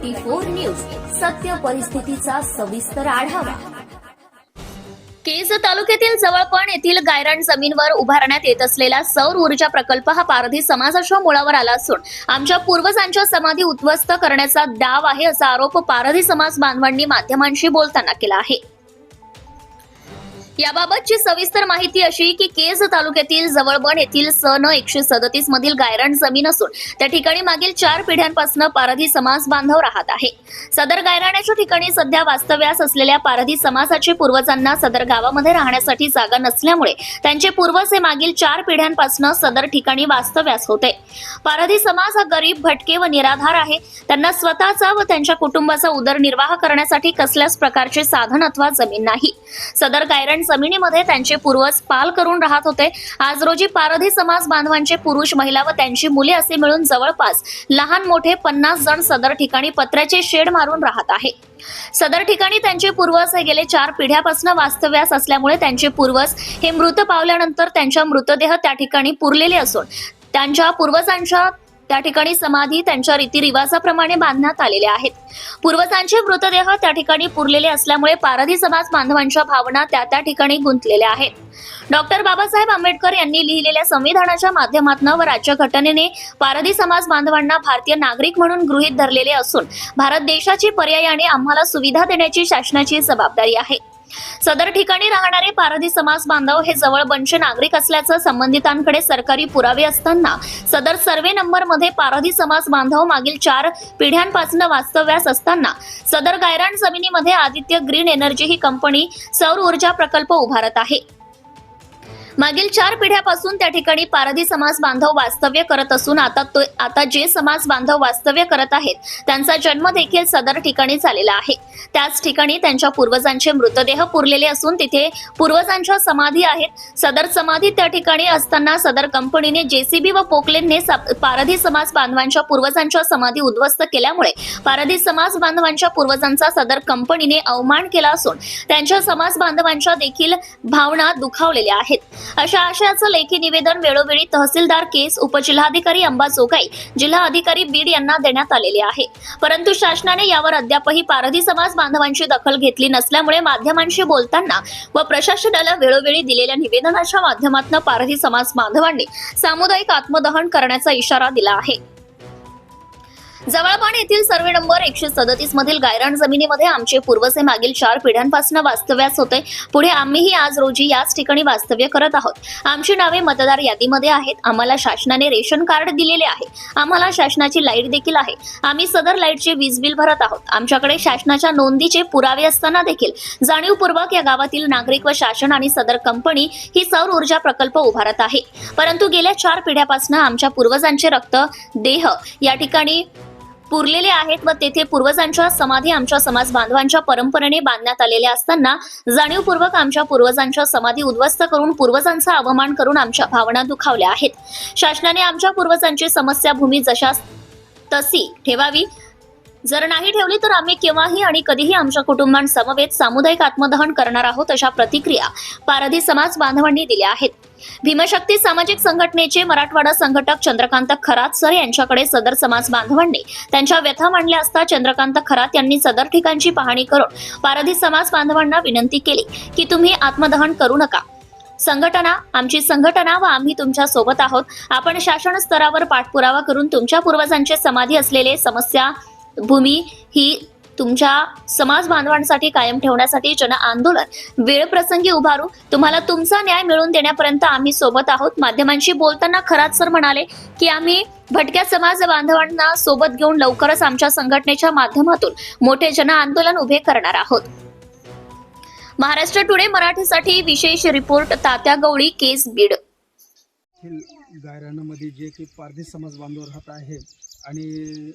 Twenty four news. सत्य परिस्थितीचा सविस्तर आढावा. केज तालुक्यातील जवळपण येथील गायरान जमीनवर उभारण्यात येत असलेला सौर ऊर्जा प्रकल्प हा पारधी समाजाच्या मुळावर आला असून आमच्या पूर्वजांच्या समाधी उद्ध्वस्त करण्याचा डाव आहे असा आरोप पारधी समाज बांधवांनी माध्यमांशी बोलताना केला आहे. याबाबतची सविस्तर माहिती अशी की केज तालुक्यातील जवळबण येथील सन एकशे सदतीस मधील गायरण जमीन असून त्या ठिकाणी मागील चार पिढ्यांपासून पारधी समाज बांधव राहत आहे. सदर गायराण्याच्या ठिकाणी सध्या वास्तव्यास असलेल्या पारधी समाजाचे पूर्वजांना सदर गावामध्ये राहण्यासाठी जागा नसल्यामुळे त्यांचे पूर्वज हे मागील चार पिढ्यांपासून सदर ठिकाणी वास्तव्यास होते. पारधी समाज हा गरीब भटके व निराधार आहे. त्यांना स्वतःचा व त्यांच्या कुटुंबाचा उदरनिर्वाह करण्यासाठी कसल्याच प्रकारचे साधन अथवा जमीन नाही. सदर गायरण जमिनीमध्ये त्यांचे पूर्वज पाल करून राहत होते. आज रोजी पारधी समाज बांधवांचे पुरुष महिला व त्यांची मुले असे मिळून जवळपास लहान मोठे पन्नास जण सदर ठिकाणी पत्र्याचे शेड मारून राहत आहे. सदर ठिकाणी त्यांचे पूर्वज हे गेले चार पिढ्यापासून वास्तव्यास असल्यामुळे त्यांचे पूर्वज हे मृत पावल्यानंतर त्यांच्या मृतदेह त्या ठिकाणी पुरलेले असून त्यांच्या पूर्वजांच्या त्या ठिकाणी समाधी त्यांच्या रीतिरिवाजाप्रमाणे बांधण्यात आलेल्या आहेत. पूर्वजांचे मृतदेह त्या ठिकाणी पुरलेले असल्यामुळे पारधी समाज बांधवांच्या भावना त्या त्या ठिकाणी गुंतलेल्या आहेत. डॉक्टर बाबासाहेब आंबेडकर यांनी लिहिलेल्या संविधानाच्या माध्यमातून व राज्यघटनेने पारधी समाज बांधवांना भारतीय नागरिक म्हणून गृहीत धरलेले असून भारत देशाची पर्यायाने आम्हाला सुविधा देण्याची शासनाची जबाबदारी आहे. सदर ठिकाणी राहणारे पारधी समाज बांधव हे जवळ बनचे नागरिक असल्याचं संबंधितांकडे सरकारी पुरावे असताना सदर सर्वे नंबरमध्ये पारधी समाज बांधव मागील चार पिढ्यांपासून वास्तव्यास असताना सदर गायरान जमिनीमध्ये आदित्य ग्रीन एनर्जी ही कंपनी सौर ऊर्जा प्रकल्प उभारत आहे. मागील चार पिढ्यापासून त्या ठिकाणी पारधी समाज बांधव वास्तव्य करत असून आता तो आता जे समाज बांधव वास्तव्य करत आहेत त्यांचा जन्म देखील सदर ठिकाणी झालेला आहे. त्याच ठिकाणी त्यांच्या पूर्वजांचे मृतदेह पुरलेले असून तिथे पूर्वजांच्या समाधी आहेत. सदर समाधी त्या ठिकाणी असताना सदर कंपनीने जेसीबी व पोकलेनने पारधी समाज बांधवांच्या पूर्वजांच्या समाधी उद्ध्वस्त केल्यामुळे पारधी समाज बांधवांच्या पूर्वजांचा सदर कंपनीने अवमान केला असून त्यांच्या समाज बांधवांच्या देखील भावना दुखावलेल्या आहेत. अशा आशयाचं लेखी निवेदन वेळोवेळी तहसीलदार केस उपजिल्हाधिकारी अंबा जोगाई जिल्हा अधिकारी बीड यांना देण्यात आलेले आहे. परंतु शासनाने यावर अद्यापही पारधी समाज बांधवांची दखल घेतली नसल्यामुळे माध्यमांशी बोलताना व प्रशासनाला वेळोवेळी दिलेल्या निवेदनाच्या माध्यमातून पारधी समाज बांधवांनी सामुदायिक आत्मदहन करण्याचा इशारा दिला आहे. जवळपाण येथील सर्वे नंबर एकशे सदतीस मधील गायरान जमिनीमध्ये आमचे पूर्वसे मागील चार पिढ्यांपासून वास्तव्यास होते. पुढे आम्हीही आज रोजी याच ठिकाणी वास्तव्य करत आहोत. आमची नावे मतदार यादीमध्ये आहेत. आम्हाला शासनाने रेशन कार्ड दिलेले आहे. आम्हाला शासनाची लाइट देखील आहे. आम्ही सदर लाईटचे वीज बिल भरत आहोत. आमच्याकडे शासनाच्या नोंदीचे पुरावे असताना देखील जाणीवपूर्वक या गावातील नागरिक व शासन आणि सदर कंपनी ही सौर ऊर्जा प्रकल्प उभारत आहे. परंतु गेल्या चार पिढ्यापासून आमच्या पूर्वजांचे रक्त देह या ठिकाणी पुरलेले आहेत. व तेथे पूर्वजांच्या समाधी आमच्या समाज बांधवांच्या परंपरेने बांधण्यात आलेल्या असताना जाणीवपूर्वक आमच्या पूर्वजांच्या समाधी उद्ध्वस्त करून पूर्वजांचा अवमान करून आमच्या भावना दुखावल्या आहेत. शासनाने आमच्या पूर्वजांची समस्या भूमी तशी ठेवावी. जर नाही ठेवली तर आम्ही केव्हाही आणि कधीही आमच्या कुटुंबांसमवेत सामुदायिक आत्मदहन करणार आहोत अशा प्रतिक्रिया पारधी समाज बांधवांनी दिल्या आहेत. भीमशक्ती सामाजिक संघटनेचे मराठवाडा संघटक चंद्रकांत खरात सर यांच्याकडे सदर समाज बांधवांनी त्यांच्या व्यथा मांडल्या असता चंद्रकांत खरात यांनी सदर ठिकाणची पाहणी करून पारधी समाज बांधवांना विनंती केली की तुम्ही आत्मदहन करू नका. संघटना आमची संघटना व आम्ही तुमच्यासोबत आहोत. आपण शासन स्तरावर पाठपुरावा करून तुमच्या पूर्वजांचे समाधी असलेले समस्या भूमी ही तुमच्या समाज बांधवांसाठी कायम ठेवण्यासाठी जन आंदोलन वेळ प्रसंगी उभारू तुम्हाला तुमचा न्याय मिळवून देण्यापर्यंत आम्ही सोबत आहोत. माध्यमांशी बोलताना खरात सर म्हणाले की आम्ही भटक्या समाज बांधवांना सोबत घेऊन लवकरच आमच्या संघटनेच्या माध्यमातून मोठे जन आंदोलन उभे करणार आहोत. महाराष्ट्र टुडे मराठीसाठी विशेष रिपोर्ट तात्या गवळी केस बीड. गायरानामध्ये जे की पारधी समाज बांधव राहत आहे आणि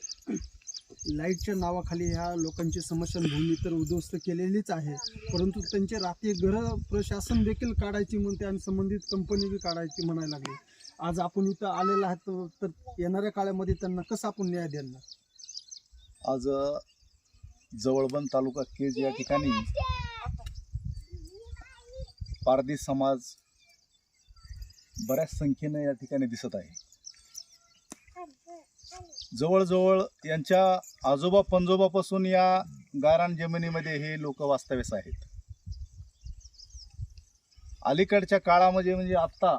लाईटच्या नावाखाली ह्या लोकांची स्मशानभूमी तर उद्ध्वस्त केलेलीच आहे. परंतु त्यांचे रात्री ग्रह प्रशासन देखील काढायची म्हणते आणि संबंधित कंपनी बी काढायची म्हणायला लागली. आज आपण इथं आलेलं आहात तर- तर येणाऱ्या काळामध्ये त्यांना कसं आपण न्याय देणार आज जवळबन तालुका केज या ठिकाणी पारधी समाज बऱ्याच संख्येनं या ठिकाणी दिसत आहे. जवळजवळ यांच्या आजोबा पंजोबापासून या गायरान जमिनीमध्ये हे लोक वास्तव्यास आहेत. अलीकडच्या काळामध्ये म्हणजे आत्ता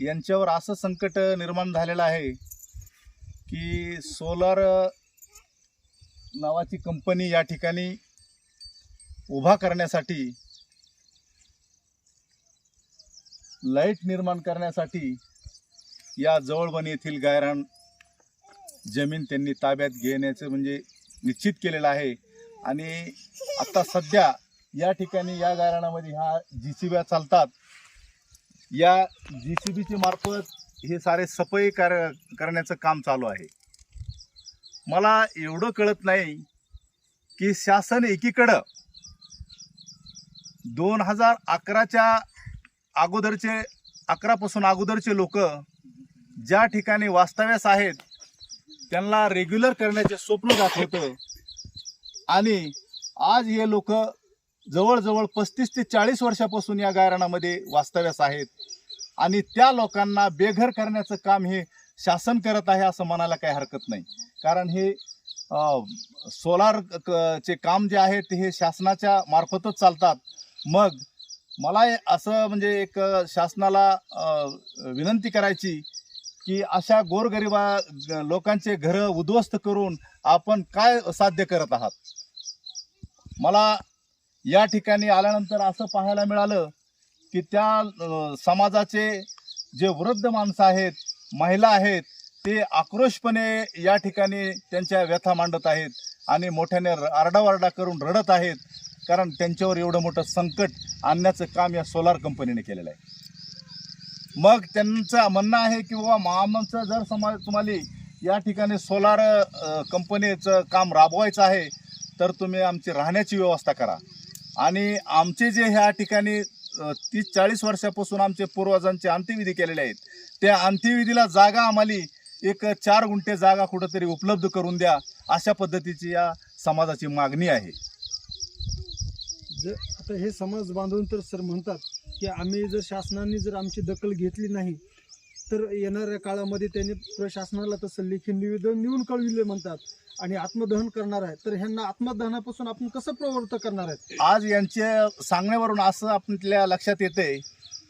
यांच्यावर असं संकट निर्माण झालेलं आहे की सोलार नावाची कंपनी या ठिकाणी उभा करण्यासाठी लाइट निर्माण करण्यासाठी या जवळबन येथील गायरान जमीन त्यांनी ताब्यात घेण्याचं म्हणजे निश्चित केलेलं आहे. आणि आता सध्या या ठिकाणी या गाराणामध्ये ह्या जी सी ब्या चालतात. या जी सी बीची मार्फत हे सारे सफाई कर करण्याचं काम चालू आहे. मला एवढं कळत नाही की शासन एकीकडं दोन हजार अकराच्या अगोदरचे अकरापासून अगोदरचे लोक ज्या ठिकाणी वास्तव्यास आहेत त्यांना रेग्युलर करण्याचे स्वप्न दाखवतं. आणि आज हे लोक जवळजवळ पस्तीस ते चाळीस वर्षापासून या गायरानामध्ये वास्तव्यास आहेत. आणि त्या लोकांना बेघर करण्याचं काम हे शासन करत आहे असं म्हणायला काही हरकत नाही. कारण हे सोलार चे काम जे आहे ते हे शासनाच्या मार्फतच चालतात. मग मला असं म्हणजे एक शासनाला विनंती करायची की अशा गोरगरिबा लोकांचे घरं उद्ध्वस्त करून आपण काय साध्य करत आहात? मला या ठिकाणी आल्यानंतर असं पाहायला मिळालं की त्या समाजाचे जे वृद्ध माणसं आहेत महिला आहेत ते आक्रोशपणे या ठिकाणी त्यांच्या व्यथा मांडत आहेत आणि मोठ्याने र- आरडाओरडा करून रडत आहेत. कारण त्यांच्यावर एवढं मोठं संकट आणण्याचं काम या सोलार कंपनीने केलेलं आहे. मग त्यांचं म्हणणं आहे की बाबा आमचं जर समाज तुम्हाला या ठिकाणी सोलार कंपनीचं काम राबवायचं आहे तर तुम्ही आमची राहण्याची व्यवस्था करा. आणि आमचे जे ह्या ठिकाणी तीस चाळीस वर्षापासून आमचे पूर्वजांचे अंत्यविधी केलेले आहेत त्या अंत्यविधीला जागा आम्हाला एक चार गुंठे जागा कुठंतरी उपलब्ध करून द्या अशा पद्धतीची या समाजाची मागणी आहे. जर आता हे समाज बांधून तर सर म्हणतात की आम्ही जर शासनाने जर आमची दखल घेतली नाही तर येणाऱ्या काळामध्ये त्यांनी प्रशासनाला तसं लेखी निवेदन नेऊन कळविले म्हणतात आणि आत्मदहन करणार आहे तर ह्यांना आत्मदहनापासून आपण कसं प्रवृत्त करणार आहे आज यांच्या सांगण्यावरून असं आपल्या लक्षात येते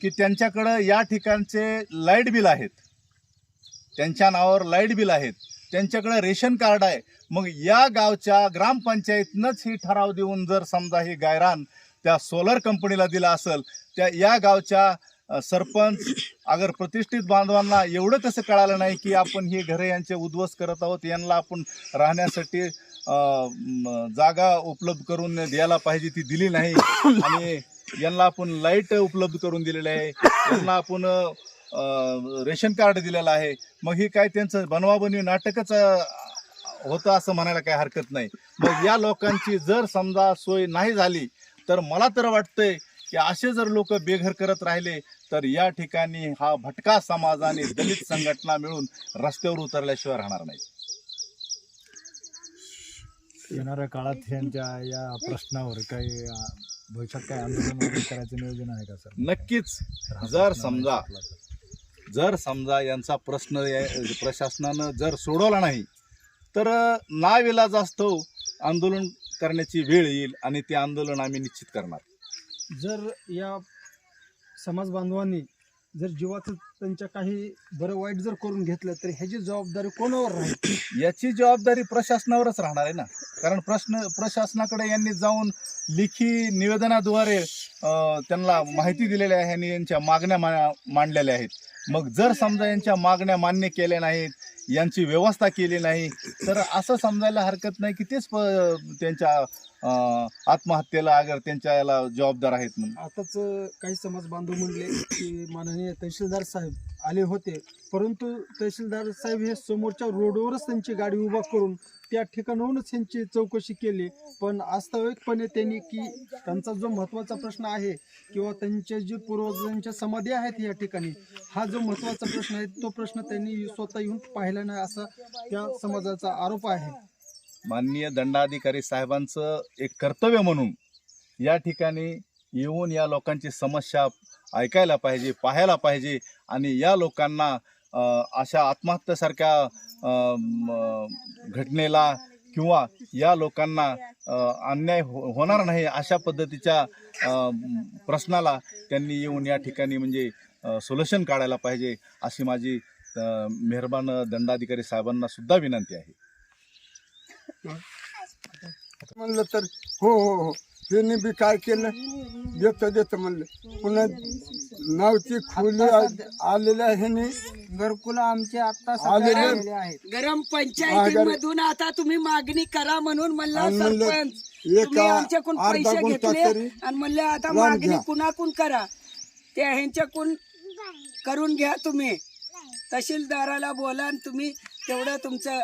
की त्यांच्याकडं या ठिकाणचे लाइट बिल आहेत. त्यांच्या नावावर लाइट बिल आहेत. त्यांच्याकडे रेशन कार्ड आहे. मग या गावच्या ग्रामपंचायतनंच ही ठराव देऊन जर समजा हे गायरान त्या सोलर कंपनीला दिला असेल त्या या गावच्या सरपंच अगर प्रतिष्ठित बांधवांना एवढं कसं कळालं नाही की आपण ही घरे यांचे उद्ध्वस्त करत आहोत यांना आपण राहण्यासाठी जागा उपलब्ध करून द्यायला पाहिजे ती दिली नाही. आणि यांना आपण लाइट उपलब्ध करून दिलेली आहे. यांना आपण रेशन कार्ड दिलेलं आहे. मग ही काय त्यांचं बनवाबनवी नाटकच होतं असं म्हणायला काही हरकत नाही. मग या लोकांची जर समजा सोय नाही झाली तर मला तर वाटतंय की असे जर लोक बेघर करत राहिले तर या ठिकाणी हा भटका समाज आणि दलित संघटना मिळून रस्त्यावर उतरल्याशिवाय राहणार नाही. येणाऱ्या काळात यांच्या या प्रश्नावर काही भविष्यात काय आंदोलन वगैरे करायचं नियोजन आहे का सर? नक्कीच. जर समजा जर समजा यांचा प्रश्न या- प्रशासनानं जर सोडवला नाही तर नाविलाज असतो आंदोलन करण्याची वेळ येईल आणि ते आंदोलन आम्ही निश्चित करणार. जर या समाज बांधवांनी जर जीवाचं त्यांच्या काही बरं वाईट जर करून घेतलं तर ह्याची जबाबदारी कोणावर राहील? याची जबाबदारी प्रशासनावरच राहणार आहे ना. कारण प्रश्न प्रशासनाकडे यांनी जाऊन लिखी निवेदनाद्वारे त्यांना माहिती दिलेली आहे आणि यांच्या मागण्या मा मांडलेल्या आहेत. मग जर समजा यांच्या मागण्या मान्य केल्या नाहीत यांची व्यवस्था केली नाही. तर असं समजायला हरकत नाही की तेच त्यांच्या अं, आत्महत्येला अगर त्यांच्या याला जबाबदार आहेत म्हणून. आताच काही समाज बांधव म्हणले की माननीय तहसीलदार साहेब आले होते. परंतु तहसीलदार साहेब हे समोरच्या रोडवरच त्यांची गाडी उभा करून त्या ठिकाणाहूनच त्यांची चौकशी केली. पण वास्तविकपणे त्यांनी की त्यांचा जो महत्त्वाचा प्रश्न आहे किंवा त्यांच्या जे पूर्वजांच्या समाधी आहेत या ठिकाणी हा जो महत्त्वाचा प्रश्न आहे तो प्रश्न त्यांनी स्वतः येऊन पाहिला नाही असा त्या समाजाचा आरोप आहे. माननीय दंडाधिकारी साहेबांचं एक कर्तव्य म्हणून या ठिकाणी येऊन या लोकांची समस्या ऐकायला पाहिजे पाहायला पाहिजे आणि या लोकांना अशा आत्महत्येसारख्या घटनेला किंवा या लोकांना अन्याय हो होणार नाही अशा पद्धतीच्या प्रश्नाला त्यांनी येऊन या ठिकाणी म्हणजे सोल्युशन काढायला पाहिजे अशी माझी मेहरबान दंडाधिकारी साहेबांना सुद्धा विनंती आहे. म्हणलं तर हो हो हो. त्यांनी बी काय केलं? देतं देतं म्हणलं. पुन्हा नावची खोली आ- आलेल्या ह्याने घरकुल आमचे आता आलेले आहेत. गरम पंचायतीमधून आता तुम्ही मागणी करा म्हणून म्हणलं आणि म्हणलं सरपंच. तुम्ही एका आमच्याकडून अर्धा पैसे गुंठा घेतले तरी आणि म्हणले आता मागणी घ्या. कुणाकून करा? त्या ह्यांच्याकडून करून घ्या तुम्ही. तहसीलदाराला बोला आणि तुम्ही तेवढं तुमचं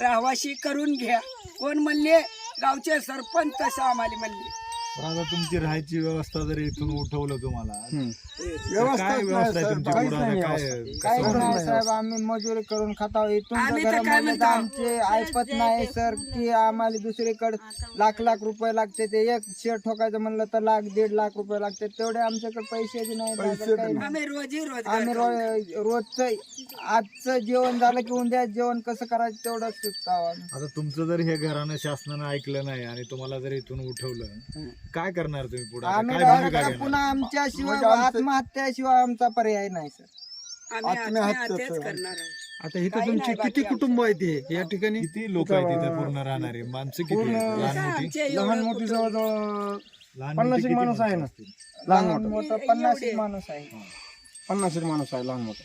राहवाशी करून घ्या. कोण म्हणले? गावचे सरपंच तसं आम्हाला म्हणले. आता तुमची राहायची व्यवस्था जर इथून उठवलं तुम्हाला व्यवस्था काय व्यवस्था आहे तुमची? काय कसं नाही? साहेब आम्ही मजुरी करून खाताव. इथून आम्ही तर काय घरामध्ये म्हणतो? आमचे ऐपत नाही सर की आम्हाला दुसरीकडे लाख लाख रुपये लागते ते. एक शेर ठोकायचं म्हणलं तर लाख दीड लाख रुपये लागते. तेवढे आमच्याकडे पैसे बी नाही पैसे दादा, काही बी नाही. आम्ही रोजी रोजगार आम्ही करतो. रो- रोजचं आजचं जेवण झालं की उद्या जेवण कसं करायचं तेवढंच आम्ही. आता तुमचं जर हे घरानं शासनानं ऐकलं नाही आणि तुम्हाला जर इथून उठवलं काय करणार तुम्ही पुढे आम्ही काय भूमिका डायरेक्ट घेणार? पुन्हा आमच्याशिवाय म्हणजे आमचं- आत्महत्याशिवाय आमचा पर्याय नाही सर आम्ही आत्महत्याच आत्महत्याच आहे. करणार आहे आता इथं काही तुमची नाही किती कुटुंब आहेत हे या ठिकाणी किती लोक आहेत तिथे पूर्ण राहणारे माणसं किती आहेत? लहान मोठी आमचे लहान एवढं मोठी कुटुंब. जवळजवळ लहान पन्नास एक किती माणूस आहे ना. असतील? लहान लहान मोठं मोठं पन्नास एवढे. माणूस आहे पन्नास एक माणूस आहे लहान मोठं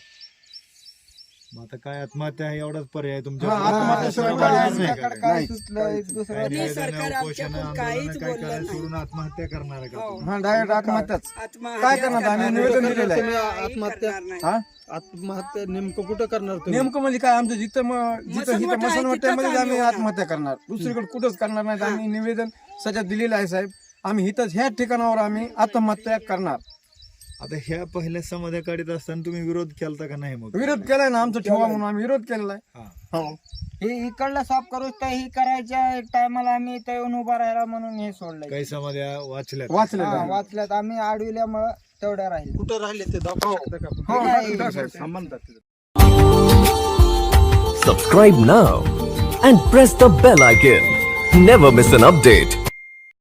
मग आता काय आत्महत्या आहे एवढाच पर्याय तुमच्या हा, आत्महत्येशिवाय नाही आमच्याकडे का? काय नाही. सुचलं दुसरं काय कोणी निवेदन, सरकार उपोषण, आमच्याकडून आंदोलन काहीच काय बोललं करायचं नाही. सोडून आत्महत्या करणार आहे का हो. तुम्ही? हा डायरेक्ट आत्महत्याच आत्महत्या काय करणार आम्ही करणार निवेदन नाही. दिलेलं आहे. काही आत्महत्या करणार नाही. हा आत्महत्या नेमकं कुठं करणार तुम्ही नेमकं म्हणजे काय आमचं जिथं म- जिथं मसनवट जिथं आहे, मसन तिथंच मध्ये आम्ही आम्ही होणार. आत्महत्या करणार दुसरीकडे कुठंच करणार नाही आम्ही निवेदन सध्या दिलेलं आहे साहेब आम्ही इथंच ह्या ठिकाणावर आम्ही आत्महत्या करणार आता ह्या पहिल्या समाध्या काढीत असताना तुम्ही विरोध केलता का नाही मग विरोध केलाय ना आमचं ठेवा म्हणून आम्ही विरोध केलेला आहे हा. हो हे इकडलं साफ करूच तर ही करायच्या टायमाला आम्ही इथं येऊन उभा राहिला म्हणून हे सोडलंय काही समाध्या वाचल्या वाचलेलं हा, आहे. वाचल्यात आम्ही अडविल्यामुळं तेवढ्या राहील कुठं राहिले ते दाखवू शकता का आपण? हो, नाही. दाखवतो साहेब. संबंधात Subscribe now and press the bell icon. Never miss an update.